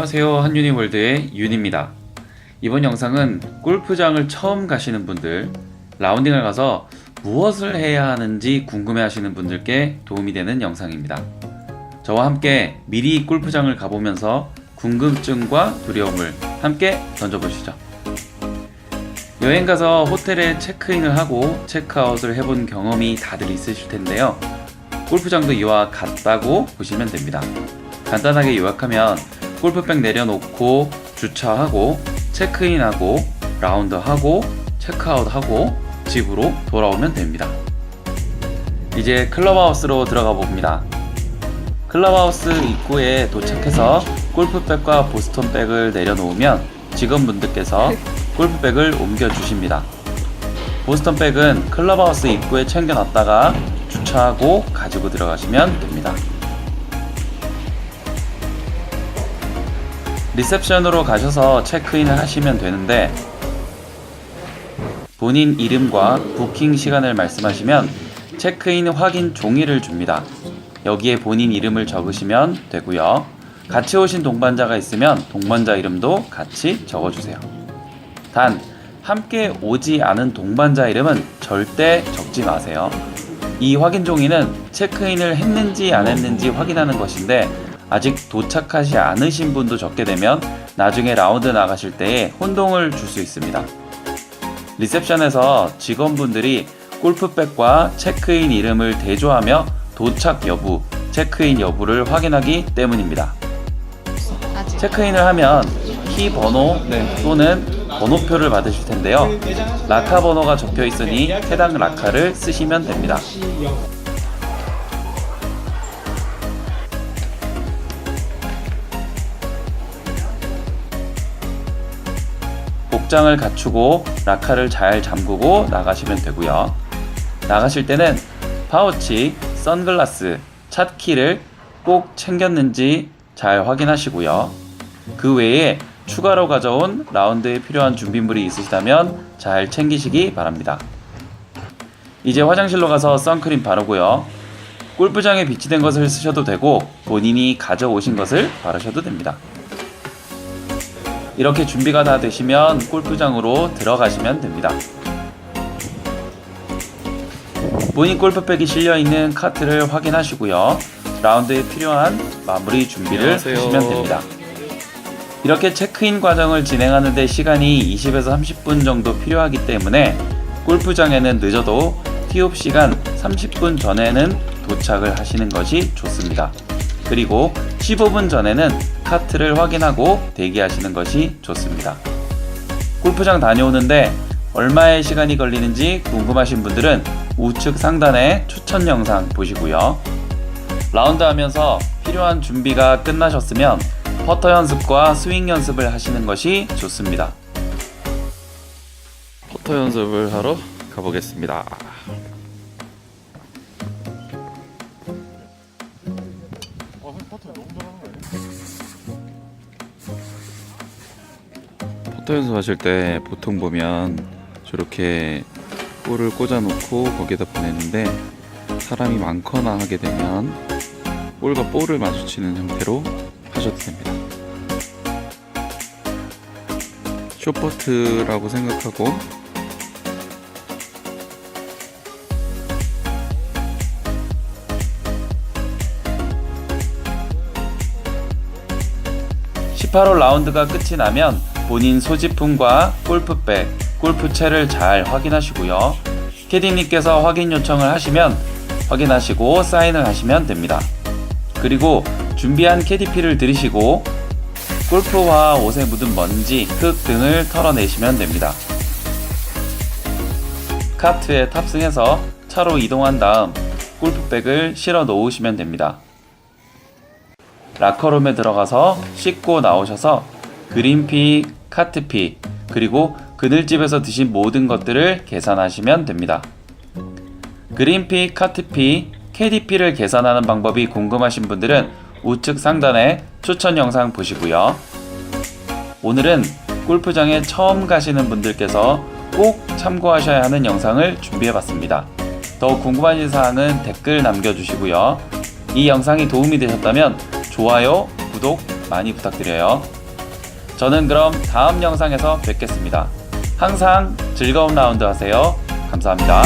안녕하세요. 한유니월드의 윤입니다. 이번 영상은 골프장을 처음 가시는 분들 라운딩을 가서 무엇을 해야 하는지 궁금해 하시는 분들께 도움이 되는 영상입니다. 저와 함께 미리 골프장을 가보면서 궁금증과 두려움을 함께 던져보시죠. 여행 가서 호텔에 체크인을 하고 체크아웃을 해본 경험이 다들 있으실 텐데요. 골프장도 이와 같다고 보시면 됩니다. 간단하게 요약하면 골프백 내려놓고 주차하고 체크인하고 라운드하고 체크아웃하고 집으로 돌아오면 됩니다. 이제 클럽하우스로 들어가 봅니다. 클럽하우스 입구에 도착해서 골프백과 보스턴백을 내려놓으면 직원분들께서 골프백을 옮겨 주십니다. 보스턴백은 클럽하우스 입구에 챙겨놨다가 주차하고 가지고 들어가시면 됩니다. 리셉션으로 가셔서 체크인을 하시면 되는데 본인 이름과 부킹 시간을 말씀하시면 체크인 확인 종이를 줍니다. 여기에 본인 이름을 적으시면 되고요. 같이 오신 동반자가 있으면 동반자 이름도 같이 적어주세요. 단, 함께 오지 않은 동반자 이름은 절대 적지 마세요. 이 확인 종이는 체크인을 했는지 안 했는지 확인하는 것인데 아직 도착하지 않으신 분도 적게 되면 나중에 라운드 나가실 때에 혼동을 줄 수 있습니다. 리셉션에서 직원분들이 골프백과 체크인 이름을 대조하며 도착 여부, 체크인 여부를 확인하기 때문입니다. 체크인을 하면 키 번호 또는 번호표를 받으실 텐데요. 라카 번호가 적혀 있으니 해당 라카를 쓰시면 됩니다. 복장을 갖추고 라카를 잘 잠그고 나가시면 되고요. 나가실 때는 파우치, 선글라스, 찻키를 꼭 챙겼는지 잘 확인하시고요. 그 외에 추가로 가져온 라운드에 필요한 준비물이 있으시다면 잘 챙기시기 바랍니다. 이제 화장실로 가서 선크림 바르고요. 골프장에 비치된 것을 쓰셔도 되고 본인이 가져오신 것을 바르셔도 됩니다. 이렇게 준비가 다 되시면 골프장으로 들어가시면 됩니다. 본인 골프백이 실려 있는 카트를 확인하시고요. 라운드에 필요한 마무리 준비를 안녕하세요. 하시면 됩니다. 이렇게 체크인 과정을 진행하는데 시간이 20에서 30분 정도 필요하기 때문에 골프장에는 늦어도 티옵 시간 30분 전에는 도착을 하시는 것이 좋습니다. 그리고 15분 전에는 카트를 확인하고 대기하시는 것이 좋습니다. 골프장 다녀오는데 얼마의 시간이 걸리는지 궁금하신 분들은 우측 상단에 추천 영상 보시고요. 라운드 하면서 필요한 준비가 끝나셨으면 퍼터 연습과 스윙 연습을 하시는 것이 좋습니다. 포터 연습을 하러 가보겠습니다. 포터 연습하실 때 보통 보면 저렇게 볼을 꽂아놓고 거기에다 보내는데 사람이 많거나 하게 되면 볼과 볼을 마주치는 형태로 하셔도 됩니다. 쇼퍼트라고 생각하고 18홀 라운드가 끝이 나면 본인 소지품과 골프백, 골프채를 잘 확인하시고요. 캐디님께서 확인 요청을 하시면 확인하시고 사인을 하시면 됩니다. 그리고 준비한 캐디피를 들이시고 골프와 옷에 묻은 먼지, 흙 등을 털어내시면 됩니다. 카트에 탑승해서 차로 이동한 다음 골프백을 실어 놓으시면 됩니다. 라커룸에 들어가서 씻고 나오셔서 그린피, 카트피, 그리고 그늘집에서 드신 모든 것들을 계산하시면 됩니다. 그린피, 카트피, KDP를 계산하는 방법이 궁금하신 분들은 우측 상단에 추천 영상 보시고요. 오늘은 골프장에 처음 가시는 분들께서 꼭 참고하셔야 하는 영상을 준비해 봤습니다. 더 궁금한 사항은 댓글 남겨주시고요. 이 영상이 도움이 되셨다면 좋아요, 구독 많이 부탁드려요. 저는 그럼 다음 영상에서 뵙겠습니다. 항상 즐거운 라운드 하세요. 감사합니다.